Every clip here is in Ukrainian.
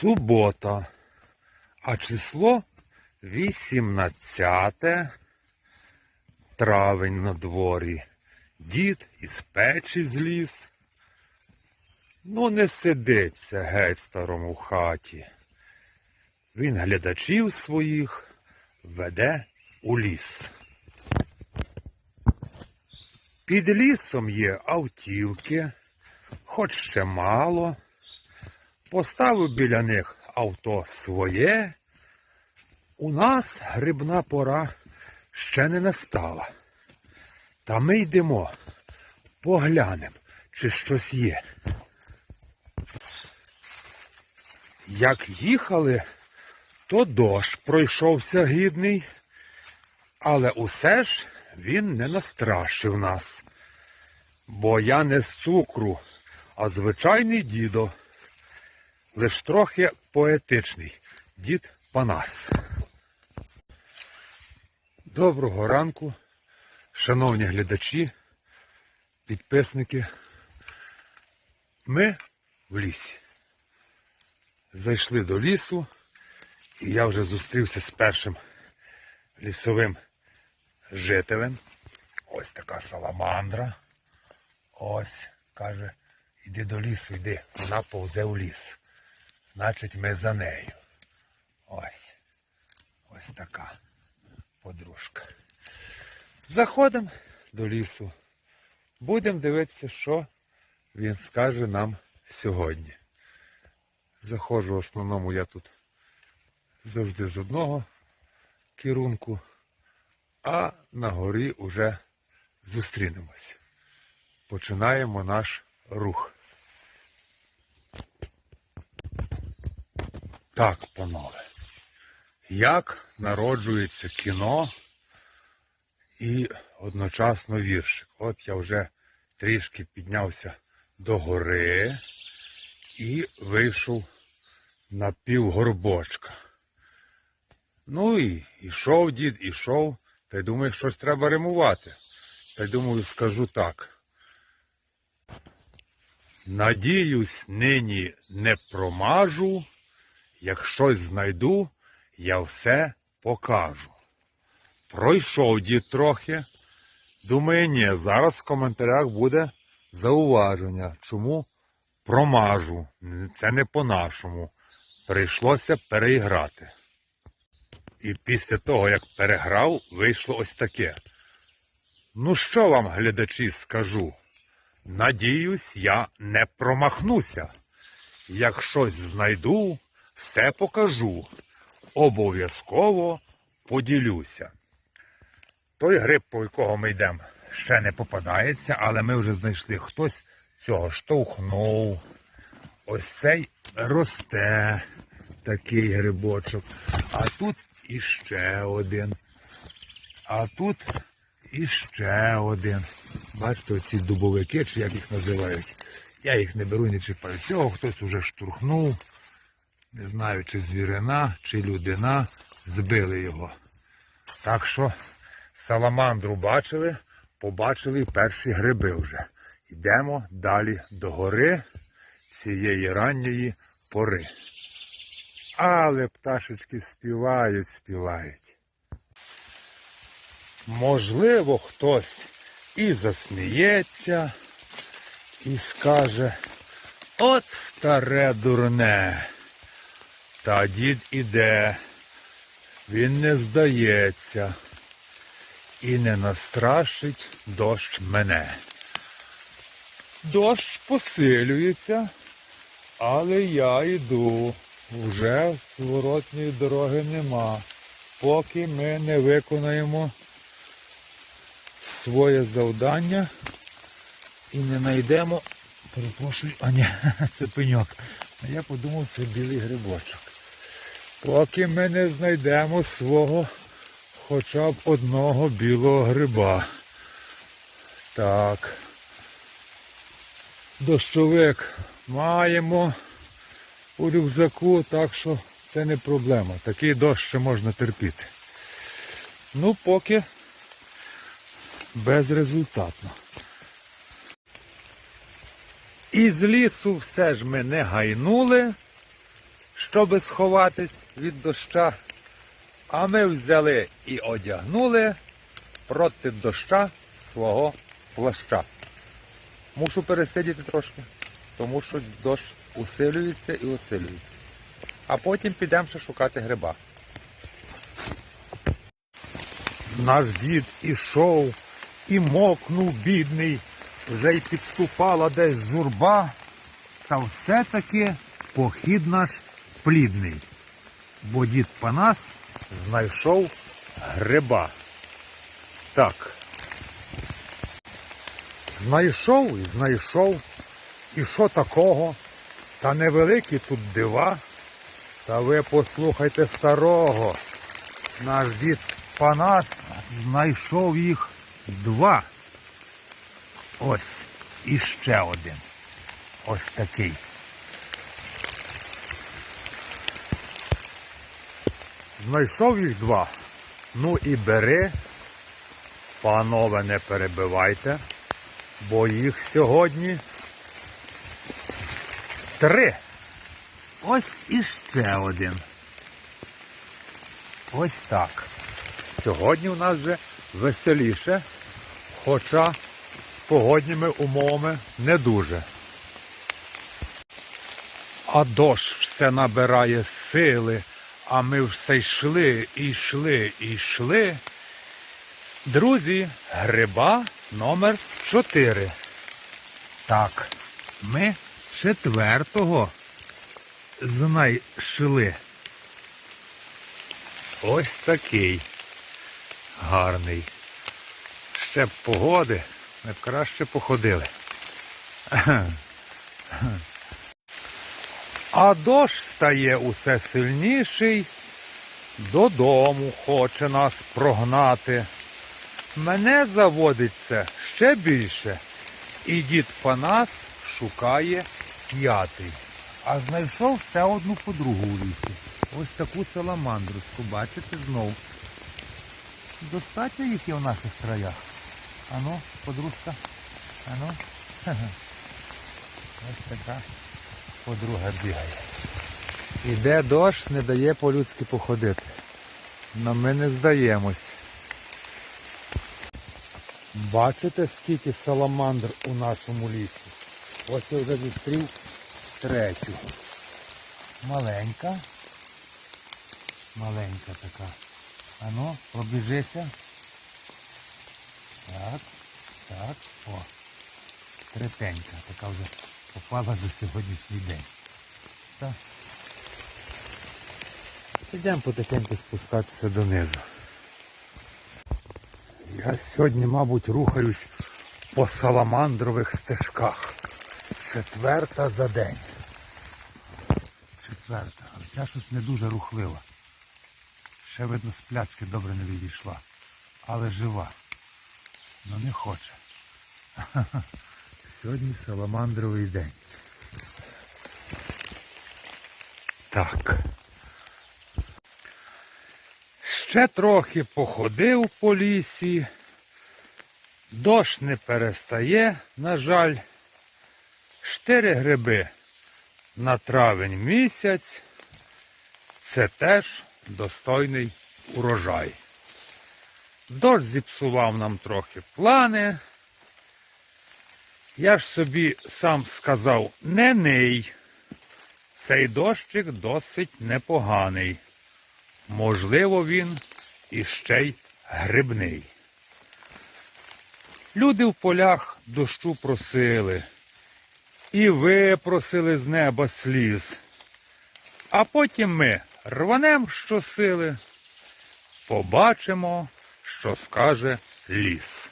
Субота, а число 18 травень на дворі. Дід із печі зліз. Ну, не сидиться геть старому хаті. Він глядачів своїх веде у ліс. Під лісом є автівки, хоч ще мало. Поставив біля них авто своє. У нас грибна пора ще не настала. Та ми йдемо, поглянемо, чи щось є. Як їхали, то дощ пройшовся гідний, але усе ж він не настрашив нас. Бо я не з цукру, а звичайний дідо лиш трохи поетичний дід Панас. Доброго ранку, шановні глядачі, підписники. Ми в лісі. Зайшли до лісу, і я вже зустрівся з першим лісовим жителем. Ось така саламандра. Ось, каже, іди до лісу, йди. Вона повзе у ліс. Значить, ми за нею. Ось. Ось така подружка. Заходимо до лісу. Будемо дивитися, що він скаже нам сьогодні. Заходжу в основному я тут завжди з одного керунку, а на горі вже зустрінемось. Починаємо наш рух. Так, панове, як народжується кіно і одночасно віршик. От я вже трішки піднявся до гори і вийшов на півгорбочка. Ну і ішов дід, ішов, та й думаю, щось треба римувати. Та й думаю, скажу так. Надіюсь, нині не промажу. Як щось знайду, я все покажу. Пройшов дід трохи. Думає, ні, зараз в коментарях буде зауваження. Чому промажу? Це не по-нашому. Прийшлося переіграти. І після того, як переграв, вийшло ось таке. Ну що вам, глядачі, скажу? Надіюсь, я не промахнуся. Як щось знайду, все покажу. Обов'язково поділюся. Той гриб, по якого ми йдемо, ще не попадається, але ми вже знайшли хтось цього штовхнув. Ось цей росте такий грибочок. А тут іще один. А тут іще один. Бачите, оці дубовики, чи як їх називають. Я їх не беру, не чіпаю. Цього хтось уже штурхнув. Не знаю, чи звірина, чи людина. Збили його. Так що саламандру бачили, побачили перші гриби вже. Йдемо далі до гори цієї ранньої пори. Але пташечки співають, співають. Можливо, хтось і засміється, і скаже, от старе дурне. Та дід іде, він не здається і не настрашить дощ мене. Дощ посилюється, але я йду. Вже зворотньої дороги нема. Поки ми не виконаємо своє завдання і не знайдемо. Перепрошую, а ні, це пеньок. Я подумав, це білий грибочок. Поки ми не знайдемо свого хоча б одного білого гриба. Так. Дощовик маємо у рюкзаку, так що це не проблема. Такий дощ ще можна терпіти. Ну, поки безрезультатно. Із лісу все ж ми не гайнули, щоб сховатись від доща. А ми взяли і одягнули проти доща свого плаща. Мушу пересидіти трошки, тому що дощ усилюється і усилюється. А потім підемо ще шукати гриба. Наш дід ішов і мокнув бідний, вже й підступала десь журба, та все-таки похід наш плідний, бо дід Панас знайшов гриба. Так. Знайшов і знайшов. І що такого? Та невеликі тут дива. Та ви послухайте старого. Наш дід Панас знайшов їх два. Ось іще один. Ось такий. Знайшов їх два. Ну і бери. Панове, не перебивайте, бо їх сьогодні три. Ось іще один. Ось так. Сьогодні у нас вже веселіше, хоча з погодніми умовами не дуже. А дощ все набирає сили, а ми все йшли, йшли, йшли. Друзі, гриба номер 4. Так, ми четвертого знайшли. Ось такий гарний. Ще б погоди, ми б краще походили. А дощ стає усе сильніший, додому хоче нас прогнати. Мене заводить це ще більше. І дід Панас шукає п'ятий. А знайшов ще одну подругу у лісі. Ось таку саламандрочку, бачите знов. Достатньо їх є в наших краях. Ану, подружка. Ану. Ось така подруга бігає. Іде дощ, не дає по-людськи походити. Но ми не здаємось. Бачите, скільки саламандр у нашому лісі? Ось я вже зустрів третю. Маленька. Маленька така. Ану, пробіжися. Так, так, о. Третенька. Така вже попала за сьогоднішній день. Так. Підемо потихеньку спускатися донизу. Я сьогодні, мабуть, рухаюсь по саламандрових стежках. Четверта за день. Четверта. Але ця щось не дуже рухлива. Ще видно з плячки добре не відійшла. Але жива. Ну не хоче. Сьогодні саламандровий день. Так. Ще трохи походив по лісі. Дощ не перестає, на жаль. Чотири гриби на травень місяць. Це теж достойний урожай. Дощ зіпсував нам трохи плани. Я ж собі сам сказав, не ний. Цей дощик досить непоганий. Можливо, він іще й грибний. Люди в полях дощу просили, і ви просили з неба сліз. А потім ми рванем щосили, побачимо, що скаже ліс.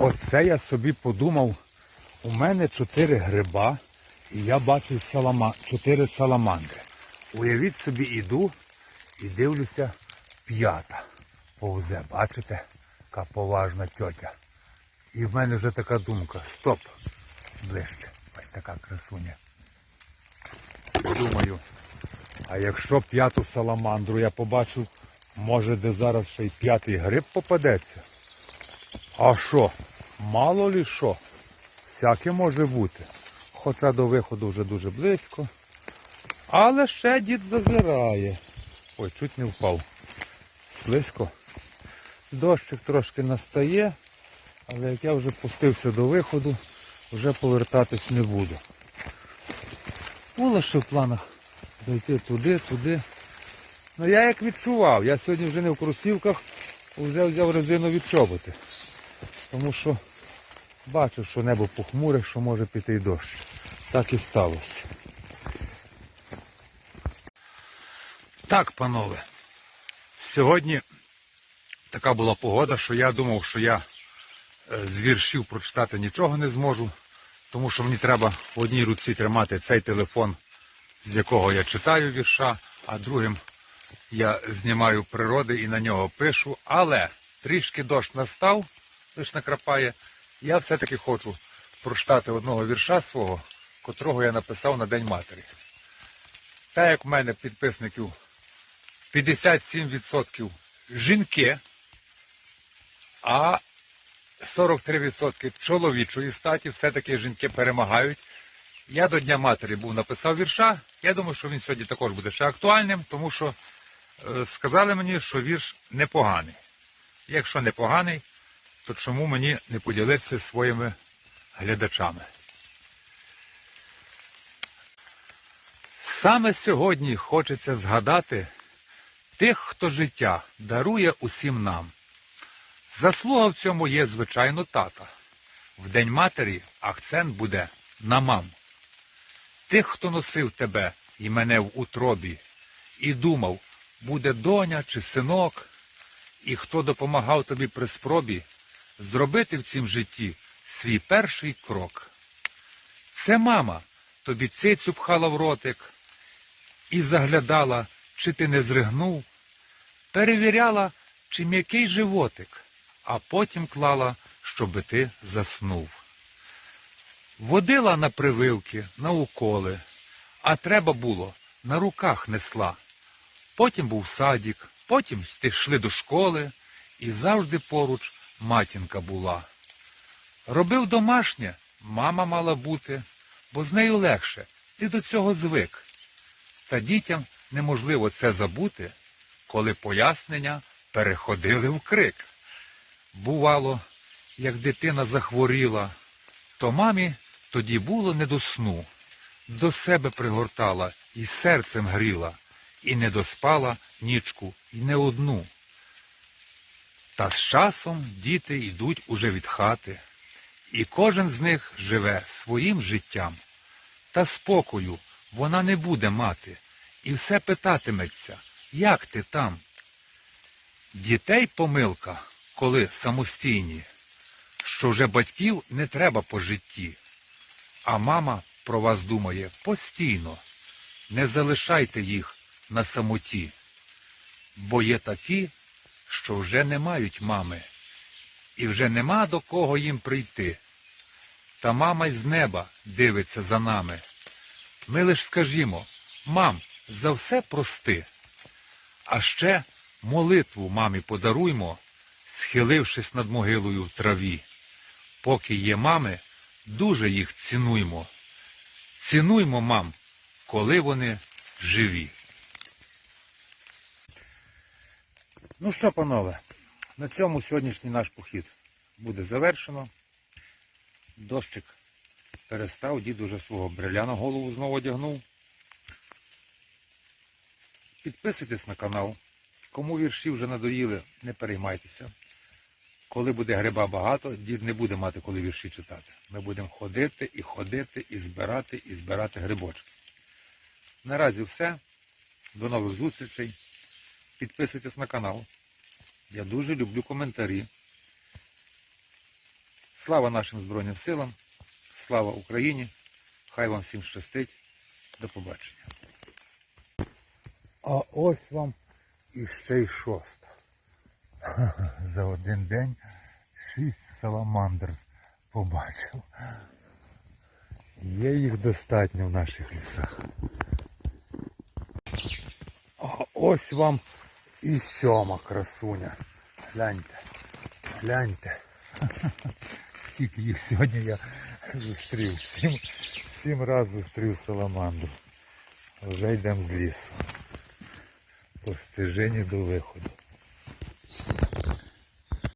Оце я собі подумав, у мене чотири гриба, і я бачу салама... чотири саламандри. Уявіть собі, іду і дивлюся п'ята. Повзе, бачите, яка поважна тьотя. І в мене вже така думка. Стоп. Ближче. Ось така красуня. Думаю, а якщо п'яту саламандру я побачу, може де зараз ще й п'ятий гриб попадеться. А що? Мало лі що? Всяке може бути. хоча до виходу вже дуже близько. Але ще дід зазирає. Ой, чуть не впав. Близько. Дощик трошки настає, але як я вже пустився до виходу, вже повертатись не буду. Було ще в планах зайти туди, туди. Ну я як відчував, я сьогодні вже не в кросівках, вже взяв резинові чоботи. Тому що бачив, що небо похмуре, що може піти й дощ. Так і сталося. Так, панове. Сьогодні така була погода, що я думав, що я е, з віршів прочитати нічого не зможу, тому що мені треба в одній руці тримати цей телефон, з якого я читаю вірша, а другим я знімаю природи і на нього пишу. Але трішки дощ настав, лиш накрапає. Я все-таки хочу прочитати одного вірша свого, котрого я написав на День Матері. Так як в мене підписників 57% жінки, а 43% чоловічої статі, все-таки жінки перемагають. Я до Дня Матері був написав вірша. Я думаю, що він сьогодні також буде ще актуальним, тому що е, сказали мені, що вірш непоганий. Якщо непоганий, то чому мені не поділитися своїми глядачами? Саме сьогодні хочеться згадати тих, хто життя дарує усім нам. Заслуга в цьому є, звичайно, тата. В День матері акцент буде на мам. Тих, хто носив тебе і мене в утробі, і думав, буде доня чи синок, і хто допомагав тобі при спробі зробити в цім житті свій перший крок. Це мама тобі цицю пхала в ротик і заглядала, чи ти не зригнув, перевіряла, чи м'який животик, а потім клала, щоби ти заснув. Водила на прививки, на уколи, а треба було, на руках несла. Потім був садік, потім йшли до школи, і завжди поруч матінка була. Робив домашнє, мама мала бути, бо з нею легше, ти до цього звик. Та дітям неможливо це забути, коли пояснення переходили в крик. Бувало, як дитина захворіла, то мамі тоді було не до сну. До себе пригортала і серцем гріла, і не доспала нічку, і не одну. Та з часом діти йдуть уже від хати, і кожен з них живе своїм життям. Та спокою вона не буде мати, і все питатиметься, як ти там? Дітей помилка, коли самостійні, що вже батьків не треба по житті, а мама про вас думає постійно. Не залишайте їх на самоті, бо є такі, що вже не мають мами, і вже нема до кого їм прийти. Та мама й з неба дивиться за нами. Ми лиш скажімо, мам, за все прости. А ще молитву мамі подаруймо, схилившись над могилою в траві. Поки є мами, дуже їх цінуймо. Цінуймо мам, коли вони живі. Ну що, панове, на цьому сьогоднішній наш похід буде завершено. Дощик перестав, дід уже свого бриля на голову знову одягнув. Підписуйтесь на канал. Кому вірші вже надоїли, не переймайтеся. Коли буде гриба багато, дід не буде мати коли вірші читати. Ми будемо ходити і ходити, і збирати, і збирати грибочки. Наразі все. До нових зустрічей. Підписуйтесь на канал. Я дуже люблю коментарі. Слава нашим Збройним силам, слава Україні! Хай вам всім щастить. До побачення. А ось вам іще й шоста. За один день шість саламандр побачив. Є їх достатньо в наших лісах. А ось вам і сьома красуня. Гляньте, гляньте. Скільки їх сьогодні я зустрів. Сім, сім разів зустрів саламандру. Вже йдемо з лісу. По стежині до виходу.